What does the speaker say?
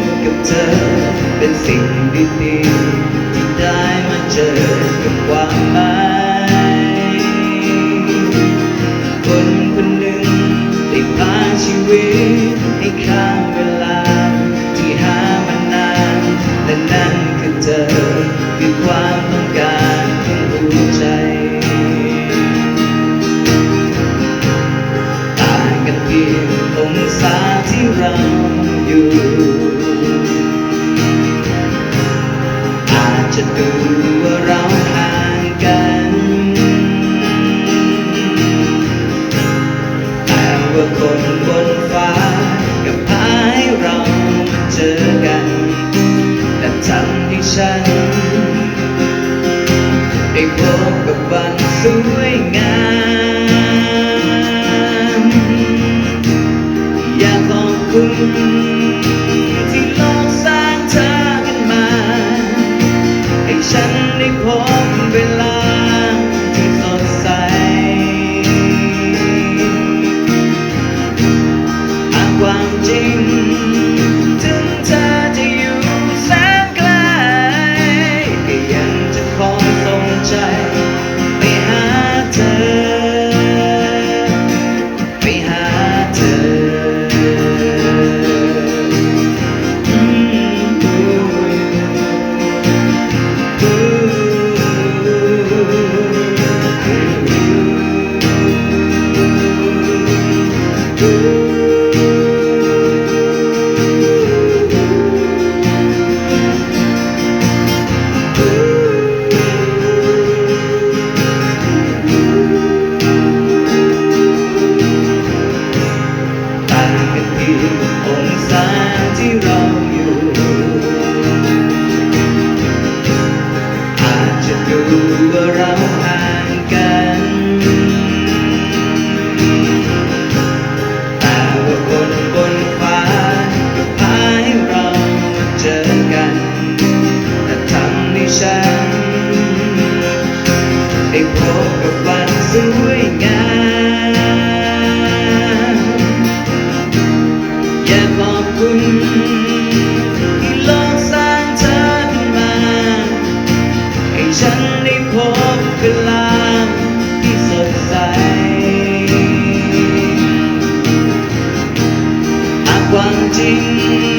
นกับเธอ เป็นสิ่งดีๆที่ได้มาเจอกับความหมายคนคนหนึ่งได้พาชีวิตให้ข้ามเวลา ที่หามานานและนั่นคือเธอคือความต้องการของหัวใจต่างกันเพียงองศาที่เราอยู่ ว่าคนบนฟ้า กับพาให้เรามาเจอกันและทำให้ฉัน ได้พบกับวันสวยงาม อยากขอบคุณาที่ พบเวลาที่สดใสหากความจริง